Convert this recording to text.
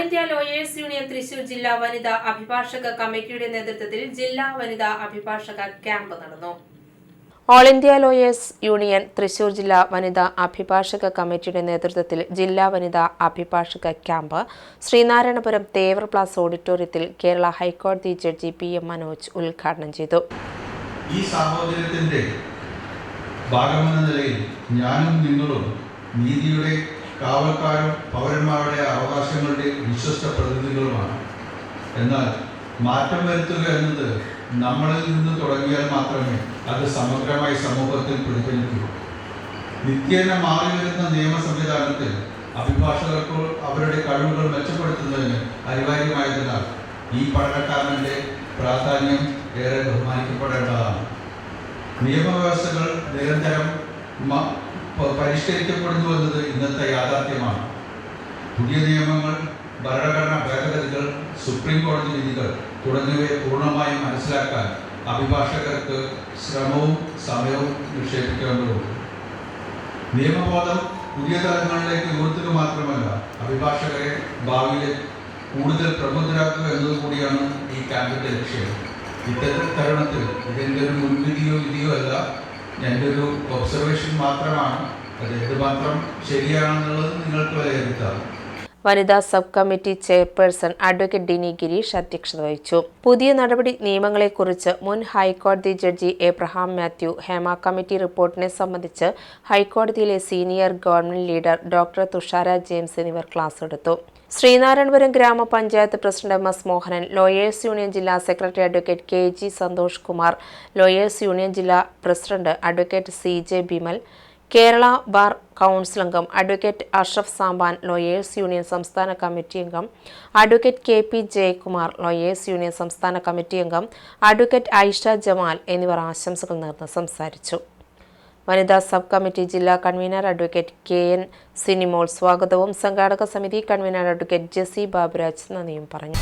India lawyers union Thrissur ജില്ലാ വനിതാ അഭിഭാഷക കമ്മിറ്റിയുടെ നേതൃത്വത്തിൽ ജില്ലാ വനിതാ അഭിഭാഷക ക്യാമ്പ് നടന്നു. All India lawyers union Thrissur ജില്ലാ വനിതാ അഭിഭാഷക കമ്മിറ്റിയുടെ നേതൃത്വത്തിൽ ജില്ലാ വനിതാ അഭിഭാഷക ക്യാമ്പ് ശ്രീനാരായണപുരം തേവർ പ്ലാസ് ഓഡിറ്റോറിയത്തിൽ കേരള ഹൈക്കോടതി ജഡ്ജി പി എം മനോജ് ഉദ്ഘാടനം ചെയ്തു. ഈ സാഹോദര്യത്തിന്റെ ഭാഗമെന്ന നിലയിൽ ഞാനും നിങ്ങളും നീതിയുടെ കാവൽക്കാരും പൗരന്മാരുടെ അവകാശങ്ങളുടെ വിശ്വസ്ത പ്രതിനിധികളുമാണ്. എന്നാൽ മാറ്റം വരുത്തുക എന്നത് നമ്മളിൽ നിന്ന് തുടങ്ങിയാൽ മാത്രമേ അത് സമഗ്രമായി സമൂഹത്തിൽ പ്രതിഫലിക്കൂ നിത്യേന മാറി വരുന്ന നിയമ സംവിധാനത്തിൽ അഭിഭാഷകർക്ക് അവരുടെ കഴിവുകൾ മെച്ചപ്പെടുത്തുന്നതിന് അനിവാര്യമായതിനാൽ ഈ പഠനക്കാരന്റെ പ്രാധാന്യം ഏറെ ബഹുമാനിക്കപ്പെടേണ്ടതാണ്. നിയമവ്യവസ്ഥകൾ നിരന്തരം പരിഷ്കരിക്കപ്പെടുന്നു എന്നത് ഇന്നത്തെ യാഥാർത്ഥ്യമാണ്. പുതിയ നിയമങ്ങൾ ഭരണഘടനാ ഭേദഗതികൾ സുപ്രീം കോടതി വിധികൾ തുടങ്ങിയവയെ പൂർണമായും മനസ്സിലാക്കാൻ അഭിഭാഷകർക്ക് ശ്രമവും സമയവും നിക്ഷേപിക്കേണ്ടതുണ്ട്. നിയമബോധം പുതിയ തലങ്ങളിലേക്ക് ഉയർത്തുക മാത്രമല്ല അഭിഭാഷകരെ ഭാവിയിൽ കൂടുതൽ പ്രബുദ്ധരാക്കുക എന്നതുകൂടിയാണ് ഈ ക്യാമ്പിന്റെ ലക്ഷ്യം. ഇത്തരം തരുണത്തിൽ ഇതെന്റെ ഒരു മുൻവിധിയോ വിധിയോ അല്ല എന്റെ ഒരു ഒബ്സർവേഷൻ മാത്രമാണ് നിങ്ങൾക്ക് വനിതാ sub committee chairperson advocate Dini Girish അധ്യക്ഷത വഹിച്ചു. പുതിയ നടപടി നിയമങ്ങളെക്കുറിച്ച് മുൻ ഹൈക്കോടതി ജഡ്ജി എബ്രഹാം മാത്യു ഹേമ കമ്മിറ്റി റിപ്പോർട്ടിനെ സംബന്ധിച്ച് ഹൈക്കോടതിയിലെ senior government leader doctor Thushara James എന്നിവർ ക്ലാസ് എടുത്തു. ശ്രീനാരായണപുരം ഗ്രാമപഞ്ചായത്ത് president M S Mohanan lawyers union ജില്ലാ secretary advocate K G Santhosh Kumar lawyers union ജില്ലാ president advocate C J Bimal Kerala bar council അംഗം advocate Ashraf Sampan lawyers union സംസ്ഥാന committee അംഗം advocate K P Jayakumar lawyers union സംസ്ഥാന committee അംഗം advocate Aisha Jamal എന്നിവർ ആശംസകൾ നേർന്ന് സംസാരിച്ചു. വനിതാ സബ് കമ്മിറ്റി ജില്ലാ convener advocate K N Sinimol സ്വാഗതവും സംഘാടക സമിതി കൺവീനർ അഡ്വക്കേറ്റ് ജെസി ബാബുരാജ് നന്ദിയും പറഞ്ഞു.